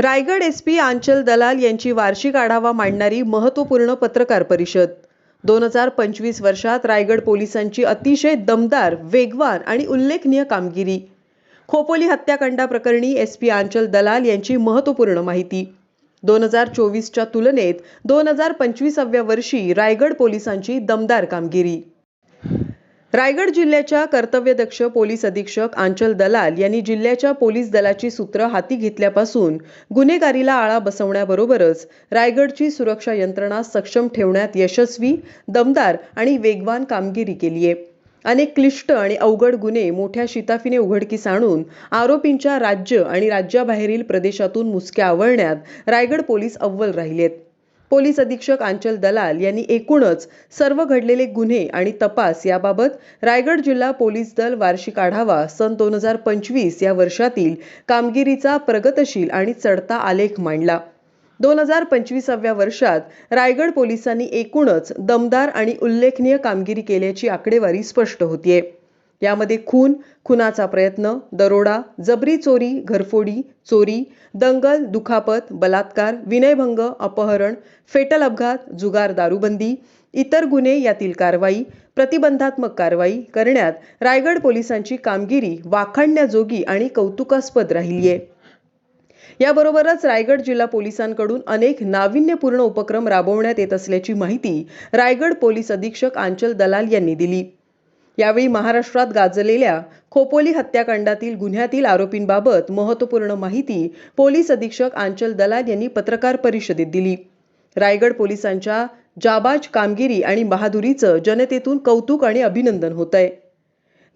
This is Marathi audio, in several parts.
रायगड एस पी आंचल दलाल यांची वार्षिक आढावा मांडणारी महत्त्वपूर्ण पत्रकार परिषद. दोन हजार पंचवीस वर्षात रायगड पोलिसांची अतिशय दमदार वेगवान आणि उल्लेखनीय कामगिरी. खोपोली हत्याकांडाप्रकरणी एस पी आंचल दलाल यांची महत्त्वपूर्ण माहिती. दोन हजार चोवीसच्या तुलनेत दोन हजार पंचवीसाव्या वर्षी रायगड पोलिसांची दमदार कामगिरी. रायगड जिल्ह्याच्या कर्तव्यदक्ष पोलीस अधीक्षक आंचल दलाल यांनी जिल्ह्याच्या पोलीस दलाची सूत्र हाती घेतल्यापासून गुन्हेगारीला आळा बसवण्याबरोबरच रायगडची सुरक्षा यंत्रणा सक्षम ठेवण्यात यशस्वी दमदार आणि वेगवान कामगिरी केली आहे. अनेक क्लिष्ट आणि अवघड गुन्हे मोठ्या शिताफीने उघडकीस आणून आरोपींच्या राज्य आणि राज्याबाहेरील प्रदेशातून मुसक्या आवळण्यात रायगड पोलीस अव्वल राहिलेत. पोलीस अधीक्षक आंचल दलाल यांनी एकूणच सर्व घडलेले गुन्हे आणि तपास याबाबत रायगड जिल्हा पोलीस दल वार्षिक आढावा सन दोन हजार पंचवीस या वर्षातील कामगिरीचा प्रगतशील आणि चढता आलेख मांडला. दोन हजार पंचवीसाव्या वर्षात रायगड पोलिसांनी एकूणच दमदार आणि उल्लेखनीय कामगिरी केल्याची आकडेवारी स्पष्ट होतीये. यामध्ये खून खुनाचा प्रयत्न दरोडा जबरी चोरी घरफोडी चोरी दंगल दुखापत बलात्कार विनयभंग अपहरण फेटल अपघात जुगार दारूबंदी इतर गुन्हे यातील कारवाई प्रतिबंधात्मक कारवाई करण्यात रायगड पोलिसांची कामगिरी वाखाणण्याजोगी आणि कौतुकास्पद राहिली आहे याबरोबरच रायगड जिल्हा पोलिसांकडून अनेक नाविन्यपूर्ण उपक्रम राबवण्यात येत असल्याची माहिती रायगड पोलीस अधीक्षक आंचल दलाल यांनी दिली. यावेळी महाराष्ट्रात गाजलेल्या खोपोली हत्याकांडातील गुन्ह्यातील आरोपींबाबत महत्त्वपूर्ण माहिती पोलीस अधीक्षक आंचल दलाल यांनी पत्रकार परिषदेत दिली. रायगड पोलिसांच्या जाबाज कामगिरी आणि बहादुरीचं जनतेतून कौतुक आणि अभिनंदन होत आहे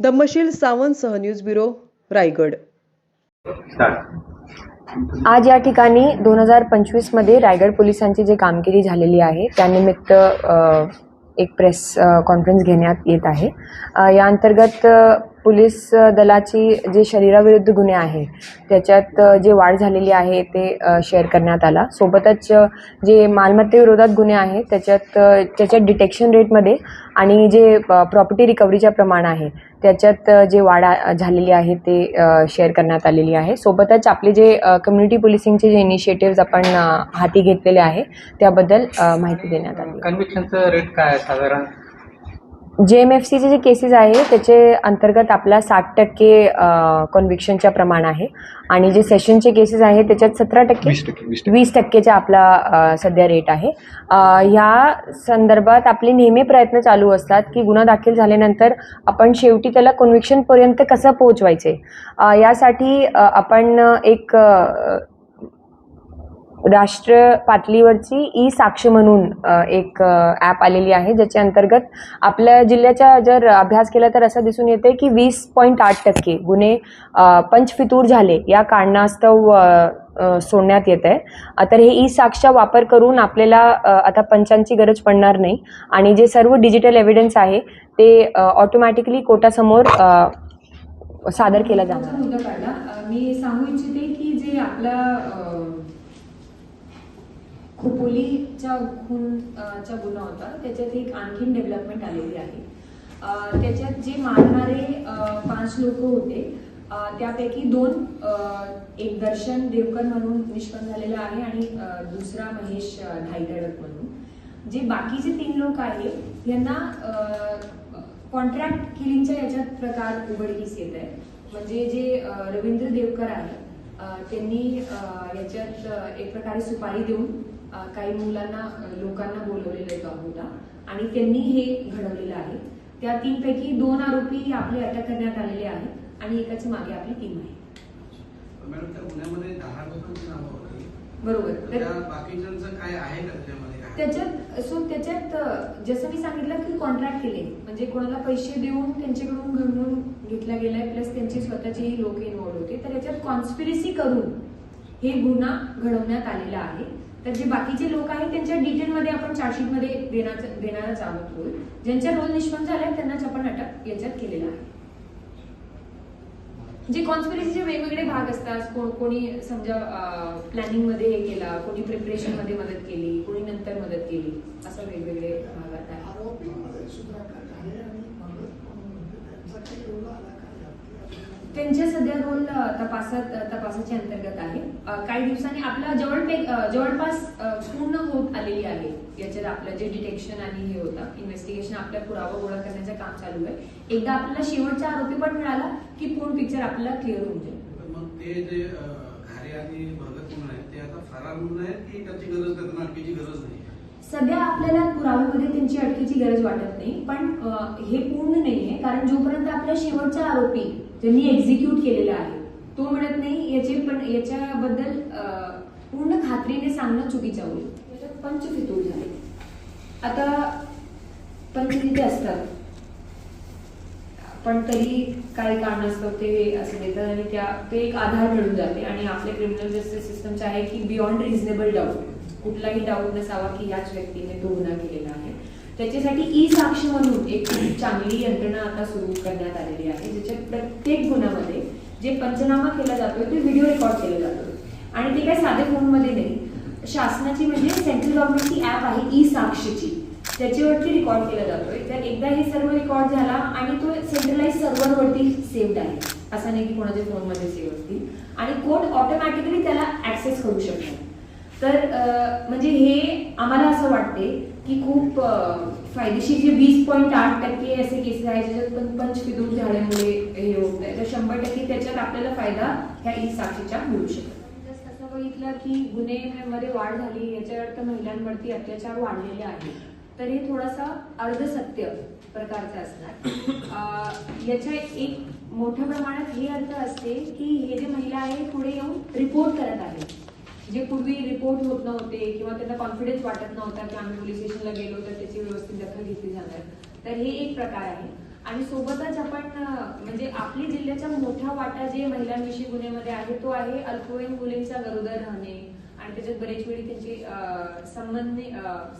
धम्मशील सावंत सह न्यूज ब्युरो रायगड. आज या ठिकाणी दोन हजार पंचवीसमध्ये रायगड पोलिसांची जी कामगिरी झालेली आहे त्यानिमित्त एक प्रेस कॉन्फरन्स घेण्यात येत आहे. या अंतर्गत पोलीस दलाची जे शरीराविरुद्ध गुन्हे आहे त्याच्यात जे वाढ झालेली आहे ते शेअर करण्यात आला. सोबतच जे मालमत्तेविरोधात गुन्हे आहेत त्याच्यात त्याच्यात डिटेक्शन रेटमध्ये आणि जे प्रॉपर्टी रिकव्हरीच्या प्रमाण आहे त्याच्यात जे वाढ झालेली आहे ते शेअर करण्यात आलेली आहे. सोबतच आपले जे कम्युनिटी पोलिसिंगचे जे इनिशिएटिव्ज आपण हाती घेतलेले आहे त्याबद्दल माहिती देण्यात आली. कन्व्हिक्शनचं रेट काय साधारण? जे एम एफ सीचे जे केसेस आहे त्याचे अंतर्गत आपला साठ टक्के कन्व्हिक्शनच्या प्रमाण आहे. आणि जे सेशनचे केसेस आहे त्याच्यात सतरा टक्के वीस टक्के वीस वीस टक्केचा आपला सध्या रेट आहे. ह्या संदर्भात आपले नेहमी प्रयत्न चालू असतात की गुन्हा दाखल झाल्यानंतर आपण शेवटी त्याला कन्व्हिक्शनपर्यंत कसं पोहोचवायचे? यासाठी आपण एक राष्ट्र पातळीवरची ई साक्ष म्हणून एक ॲप आलेली आहे ज्याच्या अंतर्गत आपल्या जिल्ह्याचा जर अभ्यास केला तर असं दिसून येते की वीस पॉईंट आठ टक्के गुन्हे पंचफितूर झाले या कारणास्तव सोडण्यात येत आहे. तर हे ई साक्षचा वापर करून आपल्याला आता पंचांची गरज पडणार नाही. आणि जे सर्व डिजिटल एव्हिडन्स आहे ते ऑटोमॅटिकली कोर्टासमोर सादर केला जाणार. मी सांगू इच्छिते की जे आपला खोपोलीच्या खून अ, गुन्हा होता. त्याच्यात एक आणखीन डेव्हलपमेंट आलेली आहे. त्याच्यात जे मारणारे पाच लोक होते त्यापैकी दोन एक दर्शन देवकर म्हणून निष्पन्न झालेला आहे आणि दुसरा महेश अ, म्हणून. जे बाकीचे तीन लोक आहेत यांना कॉन्ट्रॅक्ट किलिंगच्या याच्यात प्रकार उघडकीस येत आहे म्हणजे जे रवींद्र देवकर आहे त्यांनी याच्यात एक प्रकारे सुपारी देऊन काही मुलांना लोकांना बोलवलेलं होता आणि त्यांनी हे घडवलेलं आहे. त्या तीनपैकी दोन आरोपी आपले अटक करण्यात आलेले आहेत आणि एकाची मागे आपली टीम आहे. बरोबर. आहे? त्याच्यात सो त्याच्यात जसं मी सांगितलं की कॉन्ट्रॅक्ट केले. म्हणजे कोणाला पैसे देऊन त्यांच्याकडून घडवून घेतला गेलाय प्लस त्यांचे स्वतःचे लोक इन्व्हॉल्व होते. तर याच्यात कॉन्स्पिरसी करून हे गुन्हा घडवण्यात आलेला आहे. तर जे बाकीचे लोक आहेत त्यांच्या डिटेलमध्ये आपण चार्जशीटमध्ये देण्याचं देणारच आहोत रोल ज्यांच्या रोल निष्पन्न झाले त्यांनाच आपण अटक याच्यात केलेला आहे. जे कॉन्स्पिरसीचे वेगवेगळे भाग असतात कोणी समजा प्लॅनिंगमध्ये हे केला कोणी प्रिपरेशनमध्ये मदत केली कोणी नंतर मदत केली असं वेगवेगळे भाग आहे त्यांच्या सध्या दोन तपासात तपासाच्या अंतर्गत आहे. काही दिवसांनी आपला जवळपे जवळपास पूर्ण होत आलेली आहे. याच्यात आपलं जे डिटेक्शन आणि हे होतं इन्व्हेस्टिगेशन आपल्या पुरावा गोळा करण्याचं काम चालू आहे. एकदा आपल्याला शेवटचा आरोपी पण मिळाला की पूर्ण पिक्चर आपल्याला क्लिअर होऊन जाईल. मग ते जे घारे आणि भगत म्हणून आहेत ते आता फरार म्हणून आहेत की त्याची गरज त्यांना अटकेची गरज नाही? सध्या आपल्याला पुराव्यामध्ये त्यांची अटकेची गरज वाटत नाही पण हे पूर्ण नाहीये कारण जोपर्यंत आपला शेवटचा आरोपी ज्यांनी एक्झिक्यूट केलेला आहे तो मिळत नाही याचे पण याच्याबद्दल पूर्ण खात्रीने सांगणं चुकीचं होईल. त्याच्यात पंचफितूर झाले आता पंचफिते असतात. पण तरी काही असतं ते असं देतात आणि त्या ते एक आधार मिळून जाते आणि आपल्या क्रिमिनल जस्टिस सिस्टमचे आहे की बियॉन्ड रिझनेबल डाऊट कुठलाही डाऊट नसावा की याच व्यक्तीने तो गुन्हा केलेला आहे. त्याच्यासाठी ई साक्ष म्हणून एक खूप चांगली यंत्रणा आता सुरू करण्यात आलेली आहे ज्याच्यात प्रत्येक गुन्ह्यामध्ये जे पंचनामा केला जातोय ते व्हिडिओ रेकॉर्ड केला जातो आणि ते काय साधे फोनमध्ये नाही. शासनाची म्हणजे सेंट्रल गव्हर्नमेंटची ॲप आहे ई साक्षची त्याच्यावरती रेकॉर्ड केला जातोय. तर एकदा हे सर्व रेकॉर्ड झाला आणि तो सेंट्रलाइज सर्व्हरवरती सेव्ड आहे. असं नाही की कोणाच्या फोनमध्ये सेव्ह असतील. आणि कोर्ट ऑटोमॅटिकली त्याला ऍक्सेस करू शकतो तर म्हणजे हे आम्हाला असं वाटते की खूप फायदेशीर जे वीस पॉईंट आठ टक्के असे केसेस आहेत ज्याच्यात पण पंचफिदूर झाल्यामुळे हे होत आहे तर शंभर टक्के त्याच्यात आपल्याला फायदा ह्या ई साक्षीच्या मिळू शकतो. असं बघितलं की गुन्हेमध्ये वाढ झाली याच्या अर्थ महिलांवरती अत्याचार वाढलेले आहेत. तर हे थोडासा अर्धसत्य प्रकारचं असणार. याच्या एक मोठ्या प्रमाणात हे अर्थ असते की हे जे महिला आहे पुढे येऊन रिपोर्ट करत आहेत. जे पूर्वी रिपोर्ट होत नव्हते किंवा त्यांना कॉन्फिडन्स वाटत नव्हता की आम्ही पोलीस स्टेशनला गेलो तर त्याची व्यवस्थित दखल घेतली जाणार. तर हे एक प्रकार आहे. आणि सोबतच आपण म्हणजे आपली जिल्ह्याचा मोठा वाटा जे महिलांविषयी गुन्ह्यामध्ये आहे तो आहे अल्पवयीन मुलींचा गरोदर राहणे. आणि त्याच्यात बरेच वेळी त्यांचे संबंध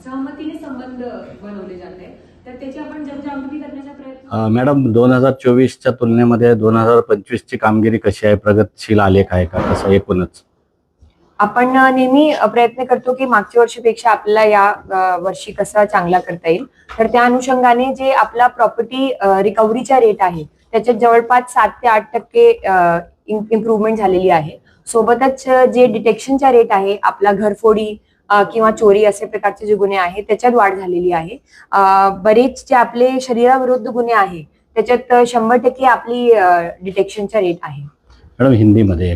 सहमतीने संबंध बनवले जाते. तर त्याची आपण जनजागृती करण्याचा प्रयत्न मॅडम दोन हजार चोवीसच्या तुलनेमध्ये दोन हजार पंचवीसची कामगिरी कशी आहे? प्रगतशील आलेख आहे का? कसं एकूणच? आपण नेहमी प्रयत्न करतो की मागच्या वर्षीपेक्षा आपल्याला या वर्षी कसा चांगला करता येईल. तर त्या अनुषंगाने जे आपला प्रॉपर्टी रिकव्हरीचा रेट आहे त्याच्यात जवळपास सात ते आठ टक्के इम्प्रूव्हमेंट झालेली आहे. सोबतच जे डिटेक्शनचा रेट आहे आपला घरफोडी किंवा चोरी असे प्रकारचे जे गुन्हे आहेत त्याच्यात वाढ झालेली आहे. बरेच जे आपले शरीराविरुद्ध गुन्हे आहे त्याच्यात शंभर टक्के आपली डिटेक्शनचा रेट आहे. मॅडम हिंदीमध्ये